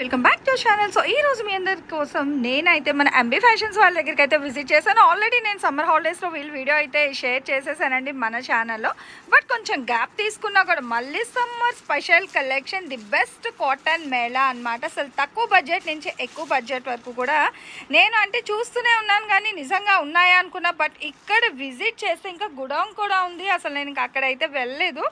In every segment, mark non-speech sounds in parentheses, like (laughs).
Welcome back to channel so ఈ రోజు మీ అందరి కోసం నేనైతే మన ఎంబీ ఫ్యాషన్స్ వాళ్ళ దగ్గరికి అయితే విజిట్ చేశాను. ఆల్రెడీ నేను సమ్మర్ హాలిడేస్లో వీళ్ళు వీడియో అయితే షేర్ చేసేసానండి మన ఛానల్లో బట్ కొంచెం గ్యాప్ తీసుకున్నా కూడా మళ్ళీ summer special collection the best cotton mela అన్నమాట. అసలు తక్కువ బడ్జెట్ నుంచి ఎక్కువ బడ్జెట్ వరకు కూడా నేను అంటే చూస్తూనే ఉన్నాను కానీ నిజంగా ఉన్నాయా అనుకున్నా. బట్ ఇక్కడ విజిట్ చేస్తే ఇంకా గుడౌన్ కూడా ఉంది. అసలు నేను ఇంకా అక్కడైతే వెళ్ళలేదు.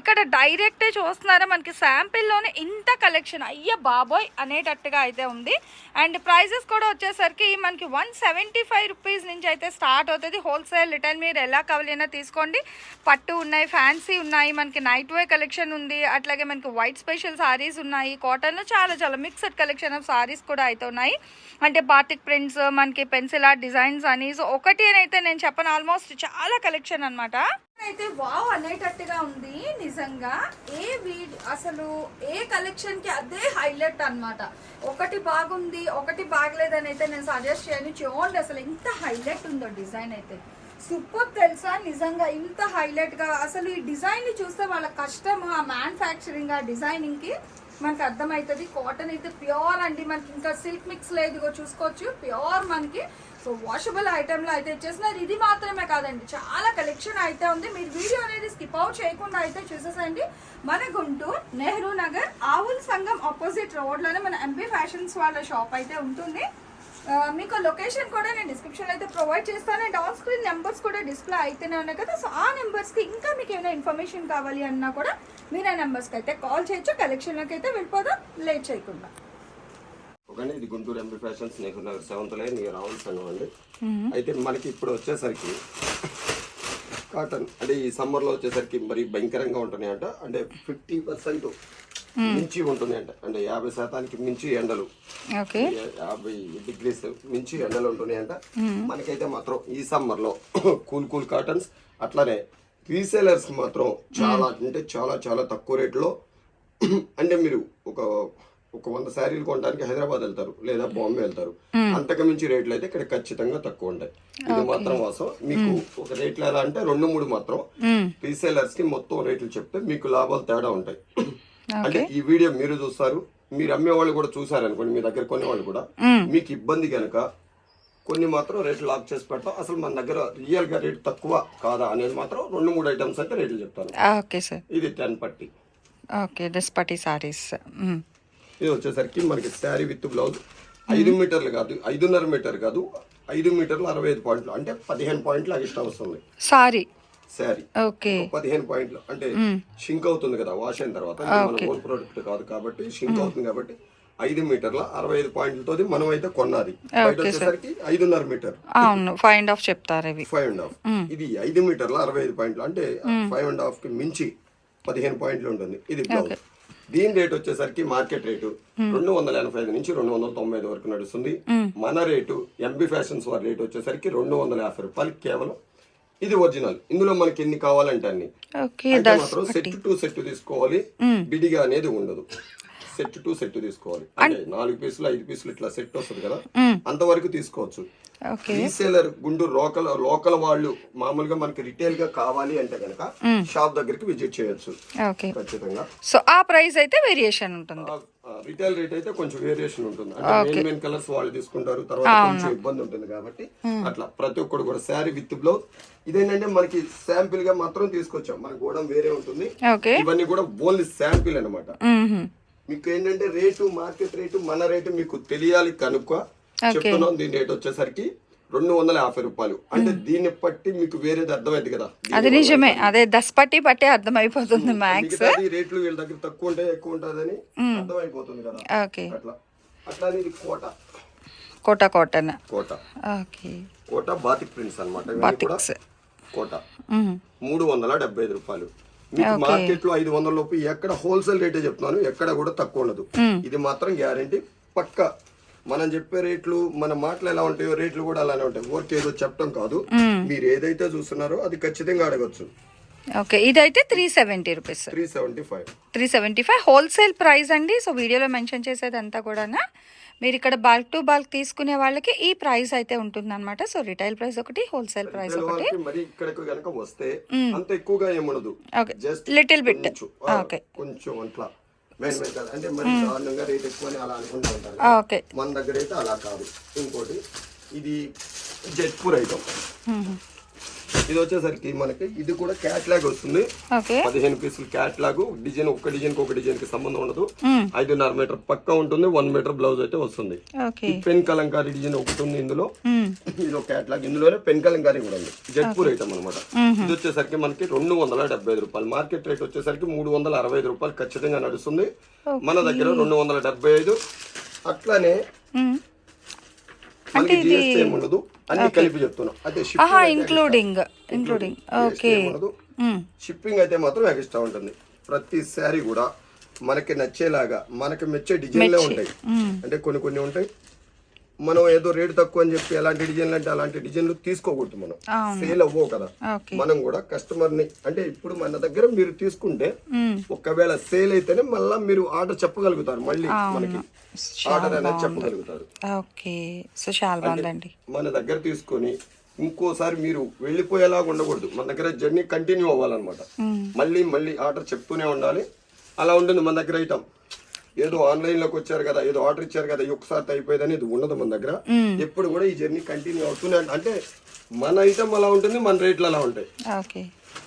ఇక్కడ డైరెక్టే చూస్తున్నారా మనకి శాంపిల్లోనే ఇంత కలెక్షన్ అయ్య బాబోయ్! అనేటట్టుగా అయితే ఉంది. అండ్ ప్రైజెస్ కూడా వచ్చేసరికి మనకి వన్ సెవెంటీ ఫైవ్ రూపీస్ నుంచి అయితే స్టార్ట్ అవుతుంది. హోల్సేల్ రిటర్న్ మీరు ఎలా కావాలైనా తీసుకోండి. పట్టు ఉన్నాయి ఫ్యాన్సీ ఉన్నాయి మనకి నైట్ వే కలెక్షన్ ఉంది. అట్లాగే మనకి వైట్ స్పెషల్ సారీస్ ఉన్నాయి. కాటన్లో చాలా చాలా మిక్స్డ్ కలెక్షన్ ఆఫ్ సారీస్ కూడా అయితే ఉన్నాయి. అంటే బాటిక్ ప్రింట్స్ మనకి పెన్సిల్ ఆర్ట్ డిజైన్స్ అని సో ఒకటి అని అయితే నేను చెప్పను. ఆల్మోస్ట్ చాలా కలెక్షన్ అనమాట అయితే వావ్ అనేటట్టుగా ఉంది నిజంగా. ఏ వీడ్ అసలు ఏ కలెక్షన్కి అదే హైలైట్ అన్నమాట. ఒకటి బాగుంది ఒకటి బాగలేదని అయితే నేను సజెస్ట్ చేయను. చూడండి అసలు ఎంత హైలైట్ ఉందో డిజైన్ అయితే. సూపర్ తెలుసా? నిజంగా ఇంత హైలైట్గా అసలు ఈ డిజైన్ని చూస్తే వాళ్ళ కష్టం ఆ మ్యానుఫ్యాక్చరింగ్ ఆ డిజైనింగ్కి మనకి అర్థమవుతుంది కాటన్ అయితే ప్యూర్ అండి మనకి. ఇంకా సిల్క్ మిక్స్ లేదు ఇగో చూసుకోవచ్చు. ప్యూర్ మనకి. సో వాషబుల్ ఐటెంలో అయితే ఇచ్చేసినారు ఇది మాత్రమే కాదండి. చాలా కలెక్షన్ అయితే ఉంది. మీరు వీడియో అనేది స్కిప్ అవుట్ చేయకుండా అయితే చూసేసండి. మన గుంటూరు నెహ్రూ నగర్ ఆవుల్ సంఘం ఆపోజిట్ రోడ్లోనే మన ఎంపీ ఫ్యాషన్స్ వాళ్ళ షాప్ అయితే ఉంటుంది. ఆ, మీకు లొకేషన్ కూడా నేను డిస్క్రిప్షన్ అయితే ప్రొవైడ్ చేస్తాను. అండ్ ఆన్ స్క్రీన్ నెంబర్స్ కూడా డిస్ప్లే అయితేనే ఉన్నాయి కదా. సో ఆ నెంబర్స్కి ఇంకా మీకు ఏమైనా ఇన్ఫర్మేషన్ కావాలి అన్నా కూడా మీరు ఆ నెంబర్స్కి అయితే కాల్ చేయొచ్చు కలెక్షన్లోకి అయితే వెళ్ళిపోదాం లేట్ చేయకుండా. ఒకటి ఇది Guntur MP fashions Nehru Nagar seventh line Raval Sangam అండి. అయితే మనకి ఇప్పుడు వచ్చేసరికి కాటన్ అంటే ఈ సమ్మర్లో వచ్చేసరికి మరి భయంకరంగా ఉంటున్నాయి అంట అంటే ఫిఫ్టీ పర్సెంట్ మించి ఉంటున్నాయి అంట అంటే యాభై శాతానికి మించి ఎండలు. యాభై డిగ్రీస్ మించి ఎండలు ఉంటున్నాయంట. మనకైతే మాత్రం ఈ సమ్మర్లో కూల్ కూల్ కాటన్స్ అట్లానే రీసేలర్స్ మాత్రం చాలా అంటే చాలా చాలా తక్కువ రేట్లో (clears throat) అంటే మీరు ఒక ఒక వంద శారీలు కొనడానికి హైదరాబాద్ వెళ్తారు లేదా బాంబే వెళ్తారు. అంతకు మించి రేట్లు అయితే ఇక్కడ ఖచ్చితంగా తక్కువ ఉంటాయి. ఇది మాత్రం వాస్తవం. మీకు ఒక రేట్లు ఎలా అంటే రెండు మూడు మాత్రం రీసేలర్స్కి మొత్తం రేట్లు చెప్తే మీకు లాభాలు తేడా ఉంటాయి. (clears throat) అంటే ఈ వీడియో మీరు చూస్తారు మీరు అమ్మే వాళ్ళు కూడా చూసారు అనుకోండి మీ దగ్గర కొనే వాళ్ళు కూడా మీకు ఇబ్బంది కనుక కొన్ని మాత్రం రేట్లు లాక్ చేసి పెడతాం. అసలు మన దగ్గర రియల్గా రేట్ తక్కువ కాదా అనేది మాత్రం రెండు మూడు ఐటమ్స్ అయితే రేట్లు చెప్తాను. Okay sir. ఇది టెన్ పట్టి. ఓకే దస్పటి సారీస్. ఇది వచ్చేసరికి మనకి శారీ విత్ బ్లౌజ్. ఐదు మీటర్లు కాదు ఐదున్నర మీటర్ కాదు ఐదు మీటర్లు అరవై ఐదు పాయింట్లు అంటే పదిహేను పాయింట్లు ఎక్స్ట్రా వస్తుంది. సారీ. శారీ. ఓకే. పదిహేను పాయింట్లు అంటే షింక్ అవుతుంది కదా వాష్ అయిన తర్వాత. మన ప్రోడక్ట్ కాదు కాబట్టి షింక్ అవుతుంది కాబట్టి ఐదు మీటర్ల అరవై ఐదు పాయింట్లతో మనం అయితే కొన్నది బయట వచ్చేసరికి ఐదున్నర మీటర్. అవును ఫైవ్ అండ్ హాఫ్ చెప్తారు ఇవి. ఫైవ్ అండ్ హాఫ్ ఇది ఐదు మీటర్ల అరవై ఐదు పాయింట్లు అంటే ఫైవ్ అండ్ హాఫ్కి మించి పదిహేను పాయింట్లు ఉంటుంది. ఇది బ్లౌజ్ దీని రేట్ వచ్చేసరికి మార్కెట్ రేటు రెండు వందల ఎనభై ఐదు నుంచి రెండు వందల తొంభై ఐదు వరకు నడుస్తుంది. మన రేటు ఎంబీ ఫ్యాషన్స్ వారి రేట్ వచ్చేసరికి రెండు వందల యాభై రూపాయలు కేవలం. ఇది ఒరిజినల్ ఇందులో మనకి ఎన్ని కావాలంటే అన్ని. సెట్ టు సెట్ తీసుకోవాలి. విడిగా అనేది ఉండదు. సెట్ టు సెట్ తీసుకోవాలి. అంటే నాలుగు పీసులు ఐదు పీసులు ఇట్లా సెట్ వస్తుంది కదా? అంతవరకు తీసుకోవచ్చు. రీసేలర్ గుంటూరు లోకల్ లోకల్ వాళ్ళు మామూలుగా మనకి రిటైల్గా కావాలి అంటే కనుక షాప్ దగ్గరికి విజిట్ చేయొచ్చు. ఖచ్చితంగా. సో ఆ ప్రైస్ అయితే వేరియేషన్ ఉంటుంది. రిటైల్ రేట్ అయితే కొంచెం వేరియేషన్ ఉంటుంది. అంటే మెయిన్ మెయిన్ కలర్స్ వాళ్ళు తీసుకుంటారు తర్వాత కొంచెం ఇబ్బంది ఉంటుంది కాబట్టి అట్లా ప్రతి ఒక్కడు కూడా శారీ విత్ బ్లౌజ్. ఇదేంటంటే మనకి శాంపిల్గా మాత్రం తీసుకొచ్చాం. మన గోడం వేరే ఉంటుంది. ఇవన్నీ కూడా ఓన్లీ శాంపిల్ అన్నమాట. మ్మ్హ. మీకు ఏంటంటే రేటు మార్కెట్ రేటు మన రేటు మీకు తెలియాలి కనుక చెప్తున్నాం దీని రేట్ వచ్చేసరికి రెండు వందల యాభై రూపాయలు. అంటే దీన్ని బట్టి మీకు వేరేది అర్థమైంది కదా. అది నిజమే. అదే దస్పటి బట్టే అర్థమైపోతుంది మ్యాక్స్ రేట్లు వీళ్ళ దగ్గర తక్కువ ఉంటాయి ఎక్కువ ఉంటుందని అర్థమైపోతుంది కదా. ఓకే. అట్లా. అట్లా ఇది Kota. Kota cotton. Kota. Okay. Kota batik prints కూడా బాతిక్స్. కోట. మూడు వందల డెబ్బై ఐదు రూపాయలు. మీకు మార్కెట్లో ఐదు వందల లోపు ఎక్కడ హోల్సేల్ రేటే చెప్తున్నాను ఎక్కడ కూడా తక్కువ ఉండదు. ఇది మాత్రం గ్యారంటీ. పక్క మనం చెప్పే రేట్లు మన మాటలు ఎలా ఉంటాయో రేట్లు కూడా అలానే ఉంటాయి. ఊరికి ఏదో చెప్పడం కాదు. మీరు ఏదైతే చూస్తున్నారో అది ఖచ్చితంగా అడగచ్చు. ఓకే ఇదైతే three seventy rupees. Three seventy five. Three seventy five. Wholesale price అండి. సో వీడియోలో మెన్షన్ చేసేది అంతా కూడా మీరు ఇక్కడ బల్క్ టు బల్క్ తీసుకునే వాళ్ళకి ఈ ప్రైస్ అయితే ఉంటుంది అనమాట సో రిటైల్ ప్రైస్ ఒకటి హోల్సేల్ ప్రైస్ ఒకటి. మరి ఇక్కడికి వస్తే అంత ఎక్కువగా ఏముండదు. ఓకే లిటిల్ బిట్ ఓకే కొంచెం. అట్లా. మెయిన్ మెయిన్ కాదు. అంటే మరి దారుణంగా రేట్ ఎక్కువ అని అలా అనుకుంటూ ఉంటారు. ఓకే మన దగ్గర అయితే అలా కాదు. ఇంకోటి ఇది జైపూర్ ఐటమ్ ఇది వచ్చేసరికి మనకి ఇది కూడా క్యాట్లాగ్ వస్తుంది. పదిహేను పీసులు క్యాట్లాగ్ డిజైన్ ఒక డిజైన్కి ఒక డిజైన్కి సంబంధం ఉండదు. ఐదున్నర మీటర్ పక్కా ఉంటుంది వన్ మీటర్ బ్లౌజ్ అయితే వస్తుంది. పెన్ కలంకారీ డిజైన్ ఒకటి ఉంది ఇందులో. ఇది ఒక క్యాట్లాగ్ ఇందులోనే పెన్ కలంకారీ కూడా ఉంది. జైపూర్ ఐటమ్ అనమాట ఇది వచ్చేసరికి మనకి రెండు వందల డెబ్బై ఐదు రూపాయలు. మార్కెట్ రేట్ వచ్చేసరికి మూడు వందల అరవై ఐదు రూపాయలు ఖచ్చితంగా నడుస్తుంది. మన దగ్గర రెండు వందల డెబ్బై ఐదు. అట్లానే ఏమి ఉండదు. అన్ని కలిపి చెప్తున్నాం. అదే ఆహా ఇంక్లూడింగ్ ఇంక్లూడింగ్ ఓకే షిప్పింగ్ అయితే మాత్రం ఎక్స్ట్రా ఉంటుంది. ప్రతి శారీ కూడా మనకి నచ్చేలాగా మనకి మెచ్చే డిజైన్లే ఉంటాయి. అంటే కొన్ని కొన్ని ఉంటాయి. మనం ఏదో రేటు తక్కువ అని చెప్పి ఎలాంటి డిజైన్లు అంటే అలాంటి డిజైన్లు తీసుకోకూడదు మనం. సేల్ అవ్వవు కదా. మనం కూడా కస్టమర్ని అంటే ఇప్పుడు మన దగ్గర మీరు తీసుకుంటే ఒకవేళ సేల్ అయితేనే మళ్ళీ మీరు ఆర్డర్ చెప్పగలుగుతారు మళ్ళీ మనకి. ఆర్డర్ అనేది చెప్పగలుగుతారు. ఓకే. సో చాలా బాగుందండి. మన దగ్గర తీసుకొని ఇంకోసారి మీరు వెళ్ళిపోయేలాగా ఉండకూడదు. మన దగ్గర జర్నీ కంటిన్యూ అవ్వాలన్నమాట. మళ్ళీ మళ్ళీ ఆర్డర్ చెప్తూనే ఉండాలి. అలా ఉంటుంది మన దగ్గర ఐటమ్ ఏదో ఆన్లైన్లోకి వచ్చారు కదా ఏదో ఆర్డర్ ఇచ్చారు కదా ఈ ఒకసారి అయిపోయేదని ఇది ఉండదు మన దగ్గర. ఎప్పుడు కూడా ఈ జర్నీ కంటిన్యూ అవుతూనే ఉంట- అంటే మన ఐటమ్ అలా ఉంటుంది మన రేట్లు అలా ఉంటాయి.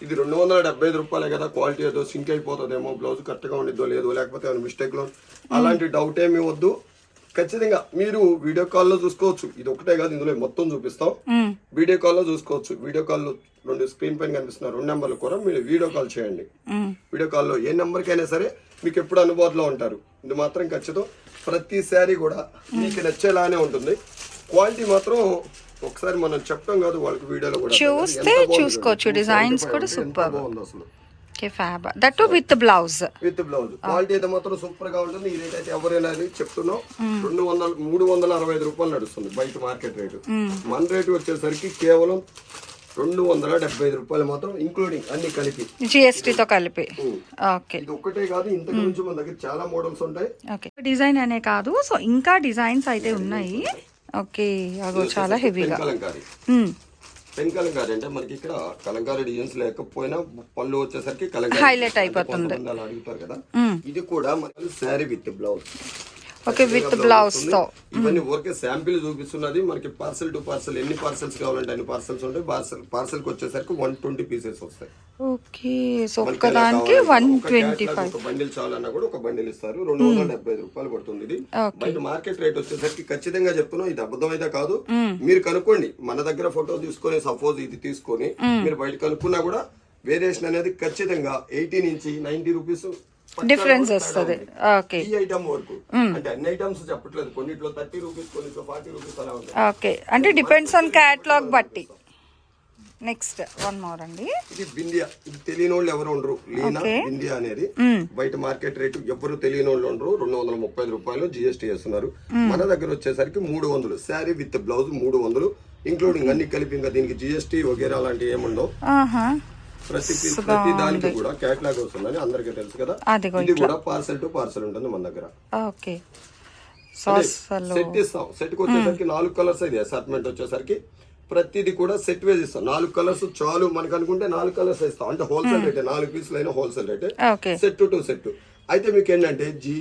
ఇది రెండు వందల డెబ్బై ఐదు రూపాయలే కదా క్వాలిటీ ఏదో సింక్ అయిపోతుందేమో బ్లౌజ్ కరెక్ట్గా ఉండిద్దో లేదో లేకపోతే ఏమైనా మిస్టేక్లో. అలాంటి డౌట్ ఏమీ వద్దు. ఖచ్చితంగా మీరు వీడియో కాల్లో చూసుకోవచ్చు. ఇది ఒకటే కాదు ఇందులో మొత్తం చూపిస్తాం. వీడియో కాల్లో చూసుకోవచ్చు. వీడియో కాల్లో రెండు స్క్రీన్ పైన కనిపిస్తున్న రెండు నెంబర్లు కూడా మీరు వీడియో కాల్ చేయండి. వీడియో కాల్లో ఏ నెంబర్కైనా సరే మీకు ఎప్పుడు అందుబాటులో ఉంటారు. ఇది మాత్రం ఖచ్చితం. ప్రతి శారీ కూడా మీకు నచ్చేలానే ఉంటుంది. క్వాలిటీ మాత్రం ఒకసారి మనం చెప్పడం కాదు వాళ్ళకి వీడియోలో కూడా చూస్తే చూసుకోవచ్చు. 275 కూడా superb. బాగుంది అసలు. Fab. That with blouse with blouse quality అయితే మాత్రం సూపర్గా ఉంటుంది. ఈ రేట్ అయితే ఎవరైనా అది చెప్తున్నాం. రెండు వందల మూడు వందల అరవై ఐదు రూపాయలు నడుస్తుంది బయట మార్కెట్ రేటు. మన రేటు వచ్చేసరికి కేవలం రెండు వందల డెబ్బై ఐదు రూపాయలు మాత్రం ఇంక్లూడింగ్ అన్ని కలిపి. జిఎస్టీతో కలిపి. ఓకే ఇది ఒక్కటే కాదు ఇంతకు మించి మన దగ్గర చాలా మోడల్స్ ఉంటాయి. ఓకే డిజైన్ అనే కాదు సో ఇంకా డిజైన్స్ అయితే ఉన్నాయి. ఓకే అగో చాలా హెవీగా పెన్ కలంకారీ అంటే మనకి ఇక్కడ కలంకారీ డిజైన్స్ లేకపోయినా పళ్ళు వచ్చేసరికి కలంకారీ Highlight అయిపోతుంది. అడుగుతారు కదా. ఇది కూడా మనకి sari with blouse. Okay with బ్లౌజ్తో ఇవన్నీ ఊరికే శాంపిల్ చూపిస్తున్నది. మనకి పార్సల్ టు పార్సల్ ఎన్ని పార్సల్స్ కావాలంటే అన్ని పార్సల్స్ ఉంటాయి. పార్సల్ పార్సల్కి వచ్చేసరికి వన్ ట్వంటీ పీసెస్ వస్తాయి. ఓకే సో ఒక్కదానికి కావాలంటే వన్ ఒక ట్వంటీ ఫైవ్ ఒక బండిల్ చాలన్నా కూడా ఒక బండిల్ ఇస్తారు. రెండు వందల డెబ్బై ఐదు రూపాయలు పడుతుంది ఇది. బయట మార్కెట్ రేట్ వచ్చేసరికి ఖచ్చితంగా చెప్తున్నాం ఇది అబద్ధం అయితే కాదు మీరు కనుక్కోండి మన దగ్గర ఫోటో తీసుకొని సపోజ్ ఇది తీసుకొని మీరు బయట కనుక్కున్నా కూడా వేరియేషన్ అనేది ఖచ్చితంగా ఎయిటీ నుంచి నైన్టీ రూపీస్ డిఫరెన్స్ వస్తుంది. ఓకే ఈ ఐటమ్ వరకు. అంటే అన్ని ఐటమ్స్ చెప్పట్లేదు. కొన్నిట్లో థర్టీ రూపీస్ కొన్నిట్లో ఫార్టీ రూపీస్ అలా ఉంటాయి. ఓకే అంటే డిపెండ్స్ ఆన్ క్యాట్లాగ్ బట్టి. నెక్స్ట్ వన్ మోర్ అండి. ఇది బిందియా ఇది తెలియని వాళ్ళు ఎవరు ఉండరు. లీనా బిందియా అనేది బయట మార్కెట్ రేటు ఎవరు తెలియని వాళ్ళు ఉండరు. రెండు వందల ముప్పై రూపాయలు జిఎస్టీ చేస్తున్నారు మన దగ్గర వచ్చేసరికి మూడు వందలు. శారీ విత్ బ్లౌజ్ మూడు వందలు. ఇంక్లూడింగ్ అన్ని కలిపి ఇంకా దీనికి జిఎస్టీ వగేరా అలాంటివి ఏముండవు. ప్రతి ప్రతి దానికి కూడా కేటలాగ్ వస్తుందని అందరికీ తెలుసు కదా. ఇది కూడా పార్సల్ టు పార్సల్ ఉంటుంది మన దగ్గర. ఓకే. సెట్ ఇస్తాం. సెట్కి వచ్చేసరికి నాలుగు కలర్స్ ఇది అసార్ట్మెంట్ వచ్చేసరికి ప్రతిది కూడా సెట్ వేసి ఇస్తాం. నాలుగు కలర్స్ చాలు మనకు అనుకుంటే నాలుగు కలర్స్ ఇస్తాం. అంటే హోల్సేల్ రేటే నాలుగు పీసులు అయినా హోల్సేల్ రేటే సెట్ టు సెట్ అయితే మీకు ఏంటంటే జీ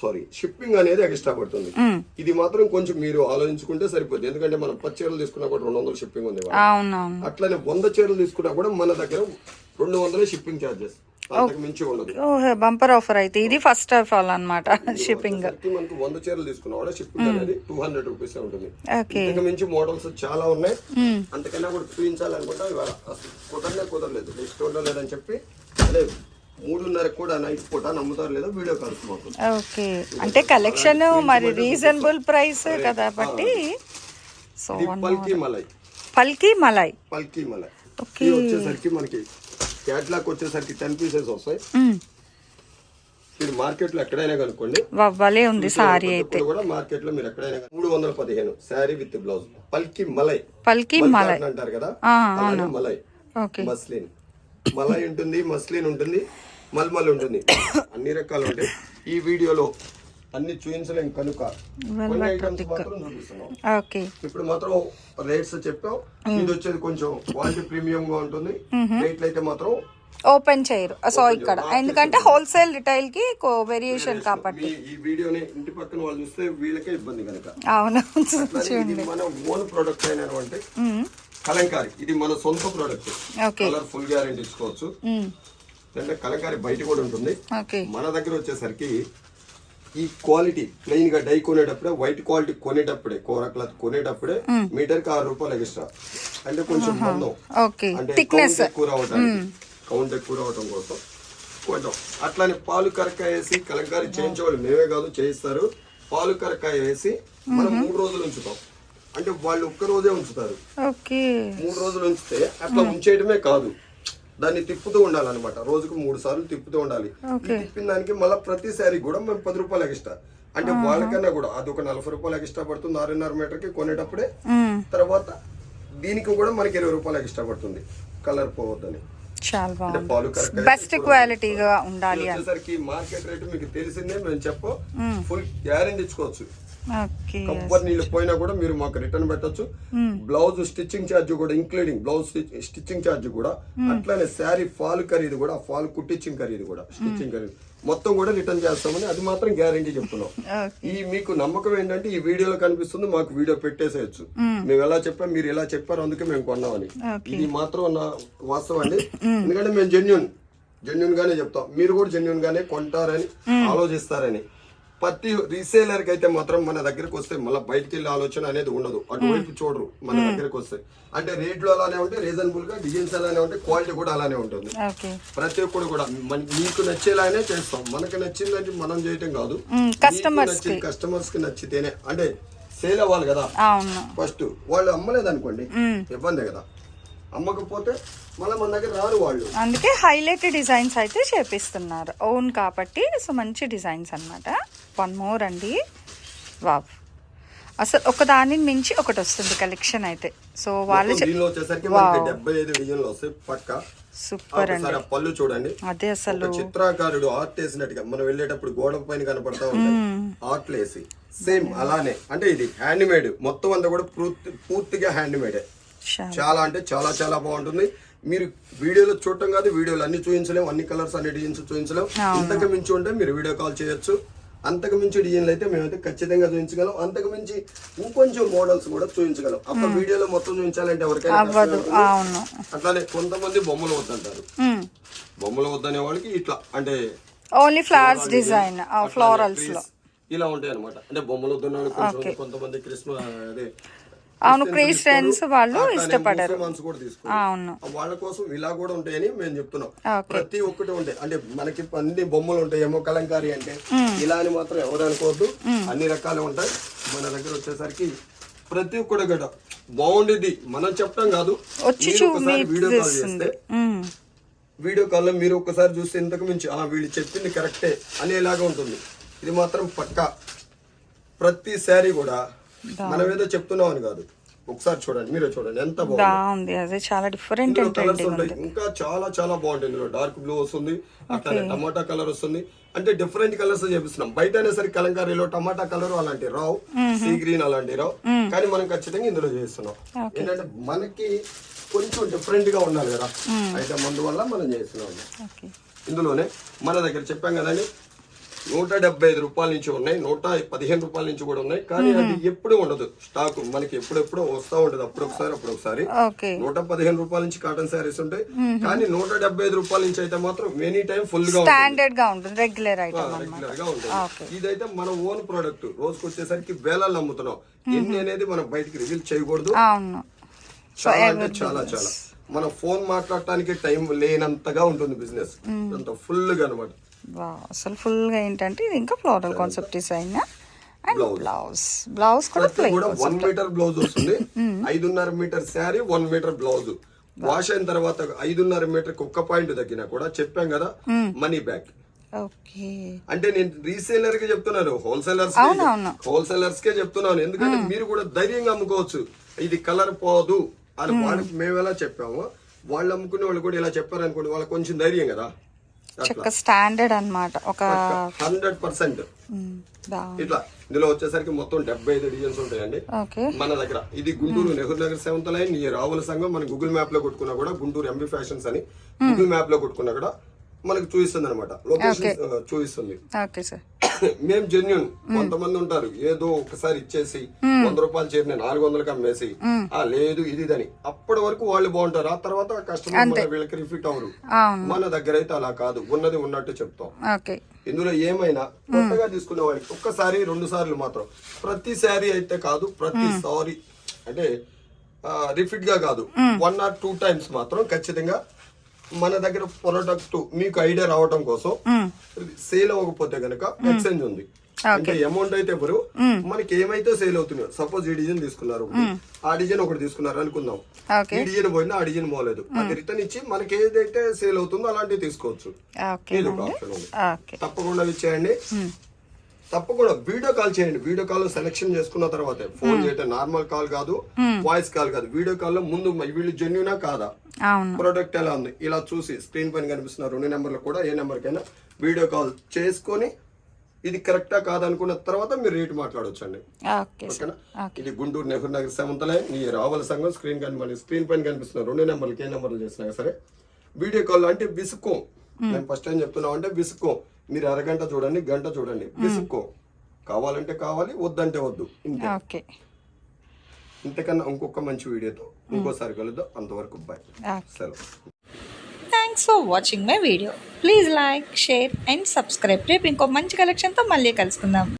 సారీ షిప్పింగ్ అనేది ఎక్స్ట్రా పడుతుంది. ఇది మాత్రం కొంచెం మీరు ఆలోచించుకుంటే సరిపోతుంది ఎందుకంటే మనం పచ్చి చీరలు తీసుకున్నా కూడా రెండు వందలు షిప్పింగ్ ఉంది అట్లనే వంద చీరలు తీసుకున్నా కూడా మన దగ్గర రెండు వందలే షిప్పింగ్ ఛార్జెస్ బంపర్ ఆఫర్ అయితే ఇది ఫస్ట్ ఆఫ్ ఆల్ అన్నమాట (laughs) షిప్పింగ్. మనకు వంద చీరలు తీసుకున్నా కూడా షిప్పింగ్ అనేది టూ హండ్రెడ్ రూపీస్ ఉంటుంది. ఇంతకు మించి మోడల్స్ చాలా ఉన్నాయి. అంతకన్నా కూడా చూపించాలనుకుంటా కుదరనే కుదరలేదు. నెక్స్ట్ లేదని చెప్పి అదే మూడున్నర కూడా నైట్ పూట నమ్ముతారు లేదో వీడియో కాల్స్ మాకు. ఓకే. అంటే కలెక్షన్ మరి రీజనబుల్ ప్రైస్ కదా బట్టి సో పల్కీ మలై. పల్కి మలై. పల్కీ మలై. ఓకే. వచ్చేసరికి మనకి క్యాట్లాక్ వచ్చేసరికి టెన్ పీసెస్ వస్తాయి. మీరు మార్కెట్లో ఎక్కడైనా కనుక్కోండి. వవ్వలే ఉంది సారీ అయితే. కూడా మార్కెట్లో మీరు ఎక్కడైనా మూడు వందల పదిహేను శారీ విత్ బ్లౌజ్. పల్కి మలై. పల్కి మల్. అంటారు కదా? మలై. ఓకే. మస్లిన్. మలై ఉంటుంది మస్లిన్ ఉంటుంది మల్మల్ ఉంటుంది. అన్ని రకాలు ఉంటాయి. ఈ వీడియోలో అన్ని చూపించలేం కనుక ఇప్పుడు మాత్రం రేట్స్ చెప్పాం. ఇది వచ్చేది కొంచెం క్వాలిటీ ప్రీమియం గా ఉంటుంది రేట్లు అయితే మాత్రం ఓపెన్ చేయరు. సో ఇక్కడ. ఎందుకంటే హోల్సేల్ రిటైల్కి వేరియేషన్ కాబట్టి. ఈ వీడియోని ఇంటి పక్కన వాళ్ళు చూస్తే వీళ్ళకే ఇబ్బంది కనుక. అవును. ఇది మన ఓన్ ప్రొడక్ట్ అయినటువంటి కలంకారి. ఇది మన సొంత ప్రొడక్ట్ కలర్ ఫుల్ గ్యారెంటీ ఇచ్చుకోవచ్చు. అంటే కలంకారి బయట కూడా ఉంటుంది. మన దగ్గర వచ్చేసరికి ఈ క్వాలిటీ ప్లెయిన్గా డై కొనేటప్పుడే వైట్ క్వాలిటీ కొనేటప్పుడే కూర క్లాత్ కొనేటప్పుడే మీటర్కి ఆరు రూపాయలు ఎక్స్ట్రా అంటే కొంచెం మందం. అంటే ఎక్కువ రావడానికి కౌంట్ ఎక్కువ రావటం కోసం కొంచెం అట్లానే పాలు కరక్కాయ వేసి కలంకారీ చేయించేవాళ్ళు మేమే కాదు చేయిస్తారు. పాలు కరక్కాయ వేసి మనం మూడు రోజులు ఉంచుతాం. అంటే వాళ్ళు ఒక్క రోజే ఉంచుతారు. మూడు రోజులు ఉంచితే అట్లా ఉంచేయడమే కాదు. దాన్ని తిప్పుతూ ఉండాలన్నమాట. రోజుకు మూడు సార్లు తిప్పుతూ ఉండాలి. తిప్పిన దానికి మళ్ళీ ప్రతిసారి కూడా మేము పది రూపాయలు ఎక్స్ట్రా అంటే వాళ్ళకన్నా కూడా అది ఒక నలభై రూపాయలు ఎక్స్ట్రా పడుతుంది ఆరున్నర మీటర్కి కొనేటప్పుడే తర్వాత దీనికి కూడా మనకి ఇరవై రూపాయలు ఎక్స్ట్రా పడుతుంది కలర్ పోవద్దని. బెస్ట్ క్వాలిటీగా ఉండాలి వచ్చేసరికి మార్కెట్ రేట్ మీకు తెలిసిందే మేము చెప్పు. ఫుల్ గ్యారెంటీ ఇచ్చుకోవచ్చు. కొబ్బరి నీళ్ళు పోయినా కూడా మీరు మాకు రిటర్న్ పెట్టొచ్చు. బ్లౌజ్ స్టిచ్చింగ్ ఛార్జ్ కూడా ఇంక్లూడింగ్ బ్లౌజ్ స్టిచ్చింగ్ ఛార్జ్ కూడా అట్లానే శారీ ఫాల్ ఖరీదు కూడా ఫాల్ కుట్టించింగ్ ఖరీదు కూడా స్టిచ్చింగ్ ఖరీదు. మొత్తం కూడా రిటర్న్ చేస్తామని అది మాత్రం గ్యారంటీ చెప్తున్నాం. ఈ మీకు నమ్మకం ఏంటంటే ఈ వీడియోలో కనిపిస్తుంది మాకు వీడియో పెట్టేసేయచ్చు. మేము ఎలా చెప్పాం మీరు ఎలా చెప్పారు అందుకే మేము కొన్నామని. ఇది మాత్రం నా వాస్తవం అండి. ఎందుకంటే మేము జెన్యున్ జెన్యున్ గానే చెప్తాం. మీరు కూడా జెన్యున్ గానే కొంటారని ఆలోచిస్తారని. ప్రతి రీసేలర్కి అయితే మాత్రం మన దగ్గరకు వస్తే మళ్ళీ బయటికి వెళ్ళే ఆలోచన అనేది ఉండదు. అటువైపు చూడరు మన దగ్గరకు వస్తే. అంటే రేట్లు అలానే ఉంటాయి రీజనబుల్గా డిజైన్స్ అలానే ఉంటాయి క్వాలిటీ కూడా అలానే ఉంటుంది. ప్రతి ఒక్కరు కూడా మన మీకు నచ్చేలానే చేస్తాం. మనకి నచ్చిందంటే మనం చేయటం కాదు. నచ్చింది కస్టమర్స్కి. నచ్చితేనే. అంటే సేల్ అవ్వాలి కదా. ఫస్ట్ వాళ్ళు అమ్మలేదు అనుకోండి ఇబ్బంది కదా. అమ్మకపోతే మళ్ళీ మన దగ్గర రారు వాళ్ళు. అందుకే హైలైట్ డిజైన్స్ అయితే చేపిస్తున్నారు. ఓన్ కాబట్టి సో మంచి డిజైన్స్ అన్నమాట. వన్ మోర్ అండి. వావ్ అసలు ఒక దానిని మించి ఒకటి వస్తుంది కలెక్షన్ అయితే. సో వాళ్ళు సూపర్ అండి. పళ్ళు చూడండి. అదే అసలు. చిత్రకారుడు ఆర్ట్ వేసినట్టుగా మనం వెళ్ళేటప్పుడు గోడ పైన కనపడతా ఉంటాయి. ఆర్ట్ వేసి. సేమ్ అలానే. అంటే ఇది హ్యాండ్ మేడ్ మొత్తం అంతా కూడా పూర్తి పూర్తిగా హ్యాండ్ మేడే చాలా అంటే చాలా చాలా బాగుంటుంది. మీరు వీడియోలో చూడటం కాదు వీడియోలు అన్ని చూపించలేం అన్ని కలర్స్ అన్ని డిజైన్స్ చూపించలేం ఇంతకు మించి ఉంటే మీరు వీడియో కాల్ చేయొచ్చు. అంతకు మించి డిజైన్లు అయితే మేమైతే ఖచ్చితంగా చూపించగలం అంతకు మించి ఇంకొంచెం మోడల్స్ కూడా చూపించగలం అప్పుడు వీడియోలో మొత్తం చూపించాలంటే ఎవరికైనా అట్లానే కొంతమంది బొమ్మలు వద్దంటారు. బొమ్మలు వద్దనే వాళ్ళకి ఇట్లా అంటే ఓన్లీ ఫ్లవర్స్ డిజైన్ ఫ్లోరల్స్లో. ఇలా ఉంటాయి అనమాట అంటే బొమ్మలు వద్దన్న కొంతమంది క్రిస్మస్ అదే అవును క్రిస్టియన్స్ వాళ్ళు ఇష్టపడరు. అవును. వాళ్ళ కోసం ఇలా కూడా ఉంటాయని మేము చెప్తున్నాం. ప్రతి ఒక్కటి ఉంటాయి. అంటే మనకి అన్ని బొమ్మలు ఉంటాయి ఏమో కలంకారీ అంటే ఇలా అని మాత్రం ఎవరు అనుకోవద్దు. అన్ని రకాలు ఉంటాయి. మన దగ్గర వచ్చేసరికి ప్రతి ఒక్కటి కూడా బాగుండేది మనం చెప్పడం కాదు. వీడియో కాల్ చేస్తే. వీడియో కాల్లో మీరు ఒకసారి చూస్తే ఇంతకు మించి ఆ వీళ్ళు చెప్పింది కరెక్టే అనేలాగా ఉంటుంది. ఇది మాత్రం పక్కా. ప్రతి శారీ కూడా మనం ఏదో చెప్తున్నాం అని కాదు. ఒకసారి చూడండి మీరే చూడండి ఎంత బాగుంది. అదే చాలా డిఫరెంట్ కలర్స్ ఉంటాయి. ఇంకా చాలా చాలా బాగుంటుంది ఇందులో. డార్క్ బ్లూ వస్తుంది అట్లానే టమాటా కలర్ వస్తుంది. అంటే డిఫరెంట్ కలర్స్ చేపిస్తున్నాం. బయట అయినా సరే కలంకారీలో టమాటా కలర్ అలాంటి రావు సీ గ్రీన్ అలాంటి రావు. కానీ మనం ఖచ్చితంగా ఇందులో చేస్తున్నాం. ఏంటంటే మనకి కొంచెం డిఫరెంట్గా ఉండాలి కదా. అయితే మందు వల్ల మనం చేస్తున్నాం. ఇందులోనే మన దగ్గర చెప్పాం కదండి నూట డెబ్బై ఐదు రూపాయల నుంచి ఉన్నాయి నూట పదిహేను రూపాయల నుంచి కూడా ఉన్నాయి. కానీ అది ఎప్పుడు ఉండదు. స్టాక్ మనకి ఎప్పుడెప్పుడో వస్తూ ఉంటది అప్పుడు ఒకసారి అప్పుడు ఒకసారి ఓకే. నూట పదిహేను రూపాయల నుంచి కాటన్ శారీస్ ఉంటాయి. కానీ నూట డెబ్బై ఐదు రూపాయల నుంచి అయితే మాత్రం మెనీ టైం ఫుల్గా ఉంటుంది. స్టాండర్డ్గా ఉంటుంది రెగ్యులర్ రెగ్యులర్గా ఉంటుంది. ఇదైతే మన ఓన్ ప్రోడక్ట్ రోజుకి వచ్చేసరికి వేలాలు అమ్ముతున్నాం ఎన్ని అనేది మనం బయటికి రివీల్ చేయకూడదు. చాలా అంటే చాలా చాలా. మన ఫోన్ మాట్లాడటానికి టైం లేనంతగా ఉంటుంది బిజినెస్ అంత ఫుల్గా అనమాట వా అసలు ఫుల్గా ఏంటంటే ఇది ఇంకా floral concept design and. Blouse blouse కూడా వన్ మీటర్ బ్లౌజ్ వస్తుంది. (laughs) ఐదున్నర metre sari one metre blouse wash అయిన తర్వాత ఐదున్నర మీటర్ ఒక్క పాయింట్ తగ్గినా కూడా చెప్పాం కదా మనీ బ్యాక్ ఓకే అంటే నేను రీసేలర్కి చెప్తున్నాను హోల్సేలర్స్. హోల్సేలర్స్ కే చెప్తున్నాను ఎందుకంటే మీరు కూడా ధైర్యంగా అమ్ముకోవచ్చు. ఇది కలర్ పోదు అని వాళ్ళకి మేము ఎలా చెప్పామో వాళ్ళు అమ్ముకునే వాళ్ళు కూడా ఇలా చెప్పారు అనుకోండి వాళ్ళకి కొంచెం ధైర్యం కదా. చక్క స్టాండర్డ్ అన్నమాట. ఒక హండ్రెడ్ పర్సెంట్ ఇట్లా ఇందులో వచ్చేసరికి మొత్తం డెబ్బై ఐదు డిజైన్స్ ఉంటాయండి. మన దగ్గర ఇది గుంటూరు నెహ్రూ నగర్ సెవెంత్ లైన్ ఈ రావుల సంఘం మన గూగుల్ మ్యాప్లో కొట్టుకున్నా కూడా గుంటూరు ఎంబీ ఫ్యాషన్స్ అని గూగుల్ మ్యాప్లో కొట్టుకున్నా కూడా మనకు చూపిస్తుంది అనమాట లొకేషన్ చూపిస్తుంది. ఓకే సార్ మేము. జెన్యున్ కొంతమంది ఉంటారు. ఏదో ఒకసారి ఇచ్చేసి వంద రూపాయలు చేరిన నాలుగు వందలకి అమ్మేసి ఆ లేదు ఇది ఇదని అప్పటి వరకు వాళ్ళు బాగుంటారు. ఆ తర్వాత కస్టమర్ వీళ్ళకి రిఫిట్ అవరు మన దగ్గర అయితే అలా కాదు. ఉన్నది ఉన్నట్టు చెప్తాం. ఇందులో ఏమైనా కొత్తగా తీసుకునే వాళ్ళకి ఒక్కసారి రెండు సార్లు మాత్రం. ప్రతి సారీ అయితే కాదు ప్రతి సారీ అంటే రిపీట్గా కాదు. వన్ ఆర్ టూ టైమ్స్ మాత్రం ఖచ్చితంగా మన దగ్గర ప్రొడక్ట్ మీకు ఐడియా రావడం కోసం సేల్ అవ్వకపోతే గనక ఎక్స్చేంజ్ ఉంది. అంటే అమౌంట్ అయితే ఎవరు? మనకి ఏమైతే సేల్ అవుతున్నాయో సపోజ్ ఈ డిజైన్ తీసుకున్నారు. ఆ డిజైన్ ఒకటి తీసుకున్నారు అనుకుందాం. ఈ డిజైన్ పోయినా ఆ డిజైన్ పోలేదు. అది రిటర్న్ ఇచ్చి మనకి ఏదైతే సేల్ అవుతుందో అలాంటివి తీసుకోవచ్చు. ఓకే. ఇది ఒక ఆప్షన్ ఉంది. ఓకే. తప్పకుండా ఇచ్చేయండి తప్పకుండా వీడియో కాల్ చేయండి. వీడియో కాల్ సెలెక్షన్ చేసుకున్న తర్వాత. ఫోన్ చేయటం నార్మల్ కాల్ కాదు వాయిస్ కాల్ కాదు. వీడియో కాల్లో ముందు వీళ్ళు జెన్యునా కాదా? ప్రోడక్ట్ ఎలా ఉంది? ఇలా చూసి స్క్రీన్ పైన కనిపిస్తున్న రెండు నెంబర్లు కూడా ఏ నెంబర్ కైనా వీడియో కాల్ చేసుకొని ఇది కరెక్టా కాదనుకున్న తర్వాత మీరు రేటు మాట్లాడొచ్చండి. ఓకేనా? ఇది గుంటూరు నెహ్రూ నగర్ సెవెంత్ లైన్ ఈ రావల సంఘం స్క్రీన్ కనిపడి స్క్రీన్ పైన కనిపిస్తున్న రెండు నెంబర్లకి ఏ నెంబర్లు చేసినా సరే వీడియో కాల్ అంటే విసుక్కో నేను ఫస్ట్ టైం చెప్తున్నాం అంటే విసుక్కో మీరు అరగంట చూడండి గంట చూడండి. విసుక్కో. కావాలంటే కావాలి వద్దంటే వద్దు. ఇంతే. ఓకే. ఇంతకన్నా ఇంకొక మంచి వీడియోతో ఇంకోసారి కలుద్దాం. అంతవరకు బాయ్ సెలవు. Thanks for watching my video please like share and subscribe రేపు ఇంకో మంచి కలెక్షన్తో మళ్ళీ కలుసుకుందాం.